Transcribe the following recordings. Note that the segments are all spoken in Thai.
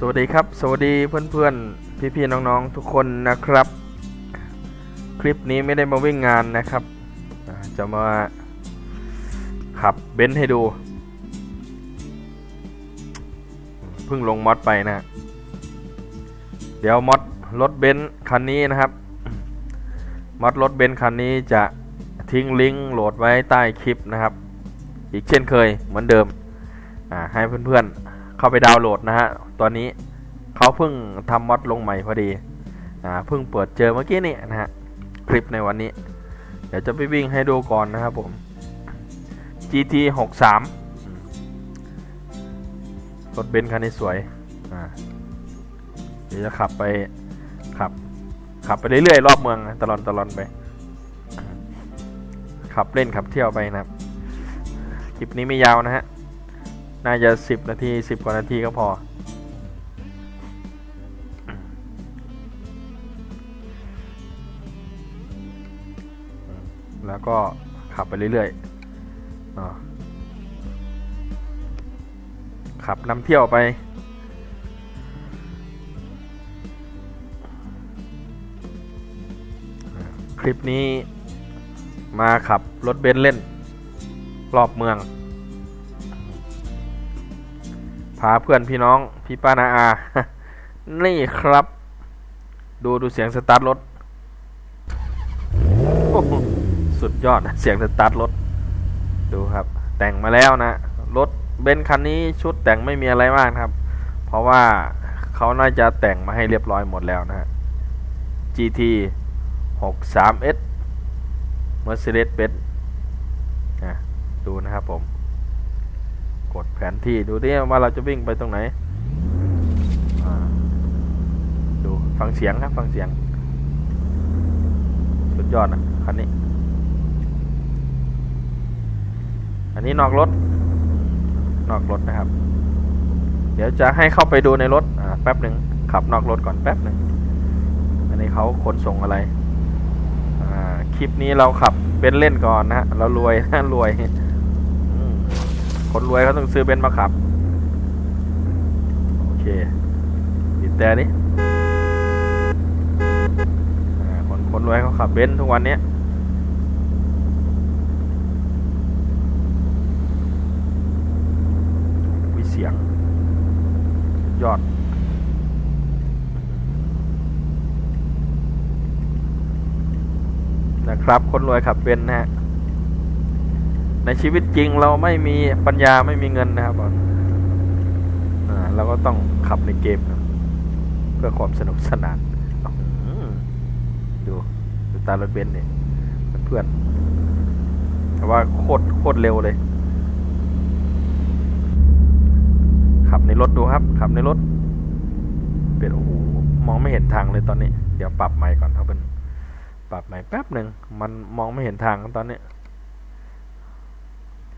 สวัสดีครับ สวัสดีเพื่อนๆ พี่ๆ น้องๆ ทุกคนนะครับ คลิปนี้ไม่ได้มาวิ่งงานนะครับ จะมาขับเบนซ์ให้ดู เพิ่งลงมอดไปนะ เดี๋ยวมอดรถเบนซ์คันนี้นะครับ มอดรถเบนซ์คันนี้จะทิ้งลิงก์โหลดไว้ใต้คลิปนะครับ อีกเช่นเคยเหมือนเดิม ให้เพื่อนๆ เข้าไปดาวน์โหลดนะฮะตอนนี้เขาเพิ่งทำมอดลงใหม่พอดีอ่าเพิ่งเปิดเจอเมื่อกี้นี่นะฮะคลิปในวันนี้ เดี๋ยวจะไปวิ่งให้ดูก่อนนะครับผม GT 63รถเบนซ์คันนี้สวยอ่าเดี๋ยวจะขับไปขับขับไปเรื่อยๆรอบเมืองตลอดตลอดไป ขับเล่นขับเที่ยวไปนะครับ คลิปนี้ไม่ยาวนะฮะ น่าจะ10นาที10กว่านาทีก็พอ แล้วก็ขับไปเรื่อยๆขับนำเที่ยวไปคลิปนี้มาขับรถเบนซ์เล่น รอบเมือง พาเพื่อนพี่น้องพี่ป้านาอา นี่ครับ ดูดูเสียงสตาร์ทรถ สุดยอดนะเสียงสตาร์ทรถ ดูครับ แต่งมาแล้วนะ รถเบนซ์คันนี้ชุดแต่งไม่มีอะไรมากครับ เพราะว่าเขาน่าจะแต่งมาให้เรียบร้อยหมดแล้วนะฮะ GT 63S Mercedes-Benz อะดูนะครับผม ดแผนที่ดูดิว่าเราจะวิ่งไปตรงไหนดูฟังเสียงครับ ฟังเสียง สุดยอดอะคันนี้ อันนี้นอกรถ นอกรถนะครับ เดี๋ยวจะให้เข้าไปดูในรถแป๊บหนึ่งขับนอกรถก่อนแป๊บหนึ่งอันนี้เขาขนส่งอะไรคลิปนี้เราขับเป็นเล่นก่อนนะ เรารวยนะรวย คนรวยเขาต้องซื้อเบนซ์มาขับ โอเคบีบแต่นี่อ่าคนคนรวยเขาขับเบนซ์ทุกวันนี้ยมีเสียง ยอดนะครับ คนรวยขับเบนซ์นะฮะ ในชีวิตจริงเราไม่มีปัญญาไม่มีเงินนะครับเราก็ต้องขับในเกมนะเพื่อความสนุกสนานดูดูตารถเบนซ์เนี่ยเพื่อนแต่ว่าโคตรโคตรเร็วเลย ขับในรถดูครับ ขับในรถเป็นโอ้โหมองไม่เห็นทางเลยตอนนี้ เดี๋ยวปรับใหม่ก่อนครับเป็นปรับใหม่แป๊บหนึ่งมันมองไม่เห็นทางตอนนี้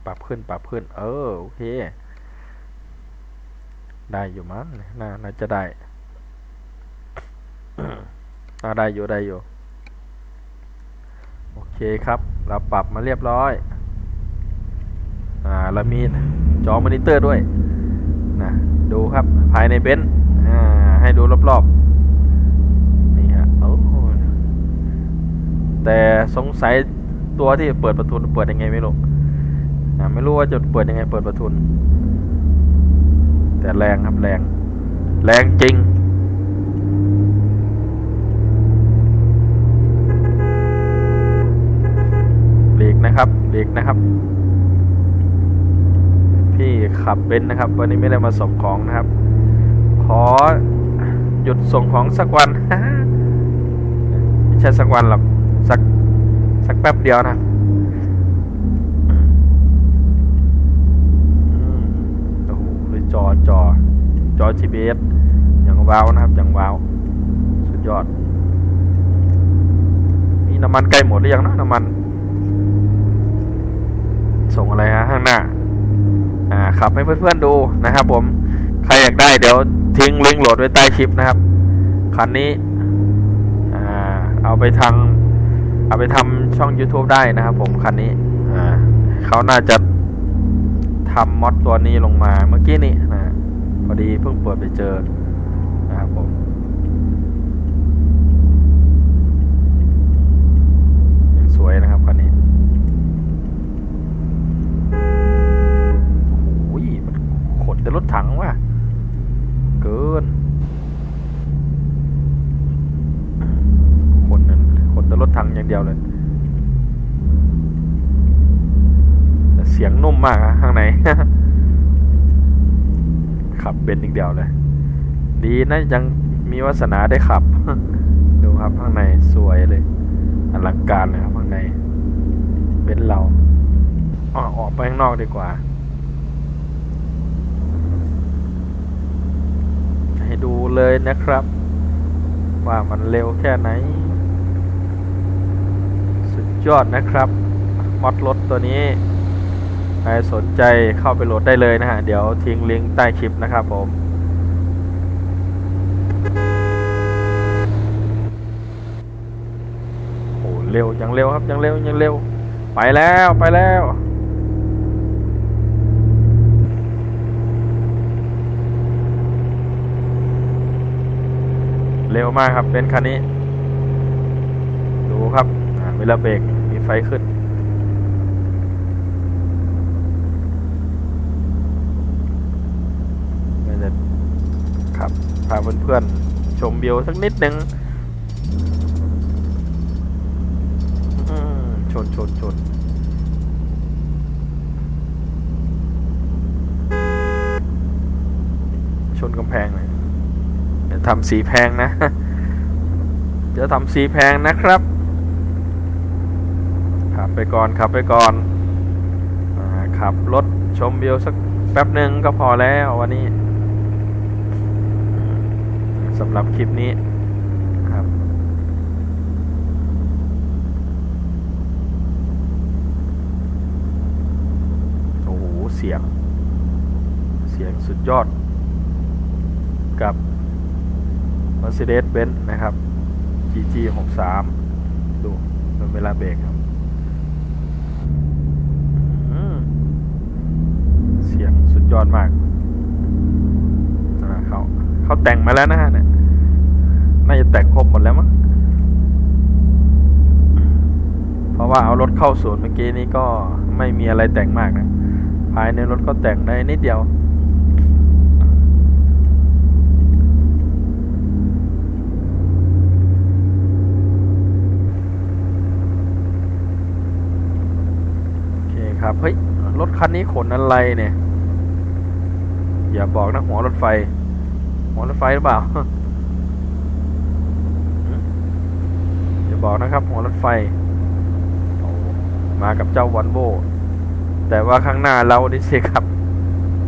ปรับขึ้นปรับขึ้น เออโอเค ได้อยู่มั้งน่าน่าจะได้อ่าได้อยู่ได้อยู่ โอเคครับ เราปรับมาเรียบร้อย อ่าเรามีจอมอนิเตอร์ด้วยนะดูครับภายในเบนซ์อ่าให้ดูรอบๆ นี่ฮะโอ้แต่สงสัยตัวที่เปิดประตูเปิดยังไงไม่รู้ อ่าไม่รู้ว่าจะเปิดยังไงเปิดประตูแต่แรงครับแรง แรงจริงเบรกนะครับเบรกนะครับ พี่ขับเบนนะครับ วันนี้ไม่ได้มาส่งของนะครับ ขอหยุดส่งของสักวันไม่ใช่สักวันหรอกสักสักแป๊บเดียวนะอืมโอ้โหเลย จอจอจอ GPS อย่างว้าวนะครับ อย่างว้าว สุดยอด นี่น้ำมันใกล้หมดหรือยังนะน้ำมัน ส่งอะไรฮะข้างหน้า อ่าขับให้เพื่อนๆดูนะครับผม ใครอยากได้เดี๋ยวทิ้งลิงก์โหลดไว้ใต้คลิปนะครับ คันนี้ อ่า เอาไปทาง เอาไปทำช่อง YouTube ได้นะครับผมคันนี้ อ่าเขาน่าจะ ทำมอดตัวนี้ลงมาเมื่อกี้นี่นะพอดีเพิ่งเปิดไปเจอนะครับผมยังสวยนะครับคันนี้โอ้โหมันขนแต่รถถังว่ะเกินขนนั่นขนแต่รถถังอย่างเดียวเลยเสียงนุ่มมากอะข้างใน ขับ เป็นอย่างเดียวเลย ดีนะยังมีวาสนาได้ขับ ดูครับข้างในสวยเลยอลังการเลยครับข้างในเป็นเราออออกไปข้างนอกดีกว่า ให้ดูเลยนะครับ ว่ามันเร็วแค่ไหน สุดยอดนะครับมอดรถตัวนี้ ใครสนใจเข้าไปโหลดได้เลยนะฮะ เดี๋ยวทิ้งลิงก์ใต้คลิปนะครับผมโอ้เร็วยังเร็วครับยังเร็วยังเร็ว ไปแล้วไปแล้วเร็วมากครับเป็นคันนี้ ดูครับเวลาเบรกมีไฟขึ้น ก็จะครับ พาเพื่อนๆชมวิวสักนิดหนึ่งชนชนชนชนกำแพงเลยเดี๋ยวทำสีแพงนะ เดี๋ยวทำสีแพงนะครับขับไปก่อนขับไปก่อนอขับรถชมวิวสักแป๊บหนึ่งก็พอแล้ววันนี้ สำหรับคลิปนี้ครับ โอ้โห เสียง เสียงสุดยอด กับ Mercedes-Benz นะครับ GG 63ดูเป็นเวลาเบรกครับเสียงสุดยอดมากเขาเขาแต่งมาแล้วนะฮะเนี่ย น่าจะแต่งครบหมดแล้วมั้งเพราะว่าเอารถเข้าศูนย์เมื่อกี้นี้ก็ไม่มีอะไรแต่งมากนะ ภายในรถก็แต่งได้นิดเดียวโอเคครับเฮ้ยรถคันนี้ขนอะไรเนี่ย อย่าบอกนะหัวรถไฟ หัวรถไฟหรือเปล่า อย่า บอกนะครับ หัวรถไฟ มากับเจ้าวอนโบแต่ว่าข้างหน้าเราดิสิครับ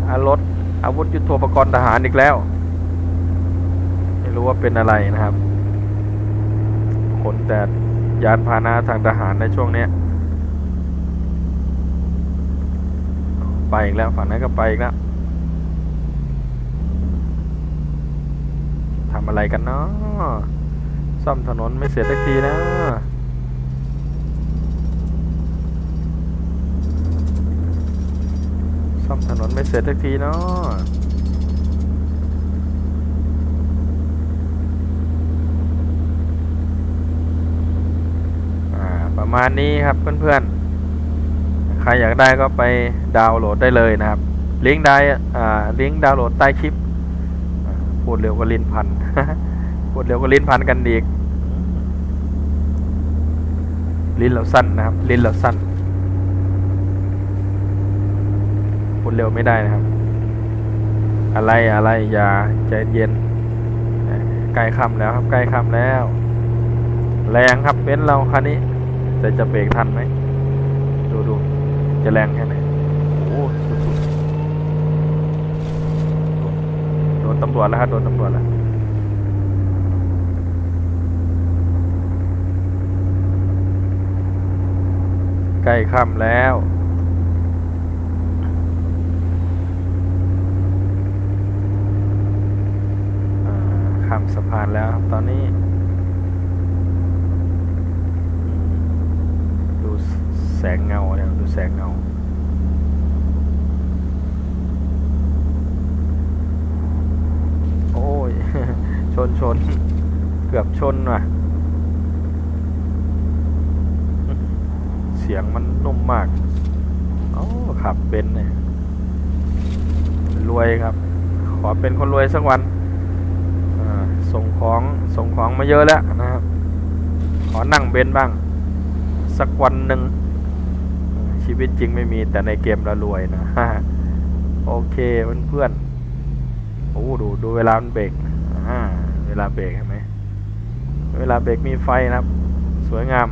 อารถอาวุธยุทโธปกรณ์ทหารอีกแล้ว ไม่รู้ว่าเป็นอะไรนะครับขนแต่ยานพาหนะทางทหารในช่วงเนี้ยไปอีกแล้วฝั่งนั้นก็ไปอีกแล้วทำอะไรกันเนาะ ซ่อมถนนไม่เสร็จสักทีนะซ่อมถนนไม่เสร็จสักทีเนาะอ่าประมาณนี้ครับเพื่อนๆ ใครอยากได้ก็ไปดาวน์โหลดได้เลยนะครับ ลิงก์ได้อ่าลิงก์ดาวน์โหลดใต้คลิปพูดเร็วกว่าลินพัน พูดเร็วกว่าลิ้นพันกันอีก ลิ้นเราสั้นนะครับ ลิ้นเราสั้นพูดเร็วไม่ได้นะครับ อะไรอะไรอย่าใจเย็นใกล้ค่ำแล้วครับใกล้ค่ำแล้ว แรงครับเบนซ์เราคันนี้ แต่จะเบรกทันไหมดูดูจะแรงแค่ไหนโอ้สุดๆโดนตำรวจแล้วครับโดนตำรวจแล้ว ใกล้ค่ำแล้ว ข้ามสะพานแล้วตอนนี้ ดูแสงเงาเนี่ยดูแสงเงาโอ้ย ชนชน เกือบชนว่ะ เสียงมันนุ่มมากโอ้ขับเป็นเนี่ยรวยครับ ขอเป็นคนรวยสักวันส่งของส่งของมาเยอะแล้วนะครับ ขอนั่งเบนบ้าง สักวันหนึ่งชีวิตจริงไม่มีแต่ในเกมเรารวยนะโอเคเพื่อนๆโอ้ดูดูเวลามันเบรกเวลาเบรกเห็นไหมเวลาเบรกมีไฟนะครับ สวยงาม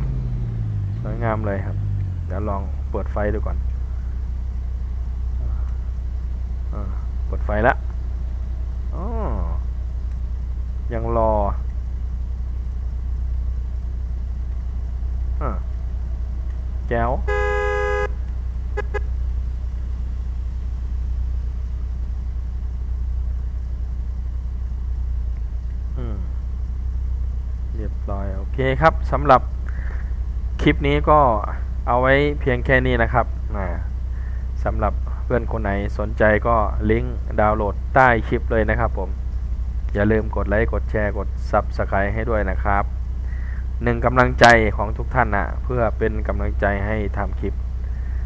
สวยงามเลยครับ ดี๋ยวลองเปิดไฟดูก่อนอเปิดไฟแล้วอ๋อยังรออแจ๋วอืมเรียบร้อย โอเคครับสำหรับคลิปนี้ก็ เอาไว้เพียงแค่นี้นะครับสำหรับเพื่อนคนไหนสนใจก็ลิงก์ดาวน์โหลดใต้คลิปเลยนะครับผม อย่าลืมกดไลค์กดแชร์กด Subscribe ให้ด้วยนะครับหนึ่งกำลังใจของทุกท่านนะเพื่อเป็นกำลังใจให้ทำคลิป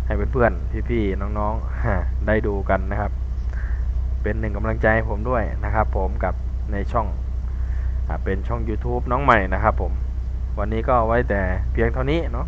ให้เพื่อนๆพี่ๆน้องๆได้ดูกันนะครับ เป็นหนึ่งกำลังใจให้ผมด้วยนะครับ ผมกับในช่องอเป็นช่อง YouTube น้องใหม่นะครับผม วันนี้ก็ไว้แต่เพียงเท่านี้เนาะ